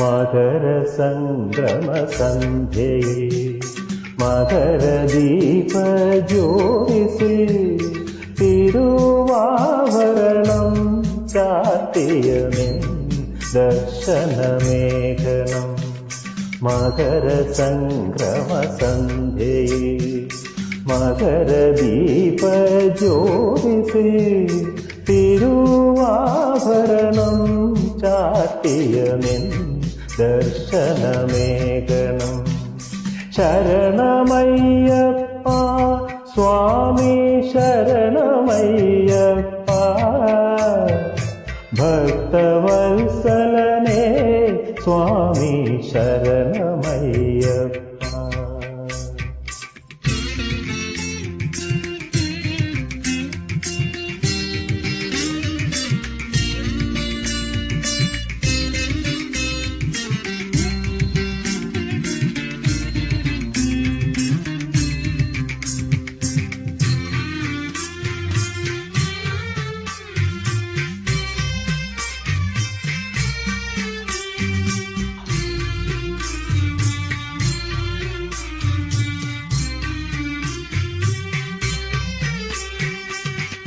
മകരസംക്രമ സന്ധ്യയിൽ മകരദീപ ജ്യോതിസിൽ തിരുവാഭരണം ചാത്തിയമിൻ ദർശനമേഖനം മകരസംക്രമ സന്ധ്യയിൽ തിരുവാഭരണം ചാട്ടിയമിൻ ദർശനമേകണം ശരണമയ്യപ്പ സ്വാമി ശരണമയ്യപ്പ ഭക്തവത്സലനേ സ്വാമി ശരണമയ്യപ്പ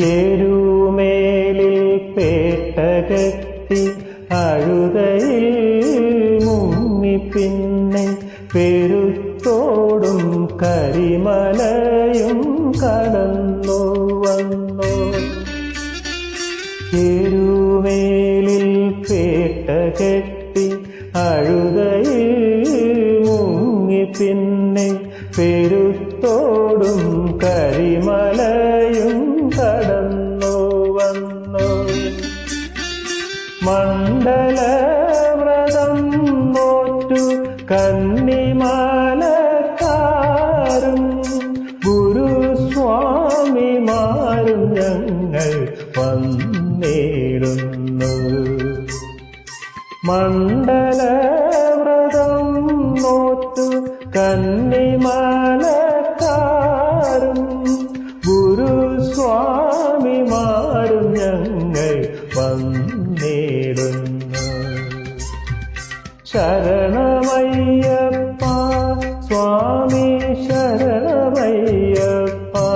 എരുമേലിൽ പേട്ടകത്തി അഴുതയിൽ മുങ്ങി പിന്നെ പെരുത്തോടും കരിമലയും കടന്നു വന്നു. എരുമേലിൽ പേട്ടകത്തി അഴുതയിൽ മുങ്ങി പിന്നെ പെരുത്തോടും കരിമലയും മണ്ഡലവ്രതം നോറ്റു കന്നിമാലക്കാരും. ഗുരുസ്വാമിമാരും ഞങ്ങൾ വന്നിടുന്നു. മണ്ഡലവ്രതം നോറ്റു കന്നിമാലക്കാരും शरणमय्यप्पा स्वामी शरणमै अप्पा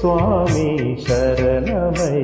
स्वामी शरणमै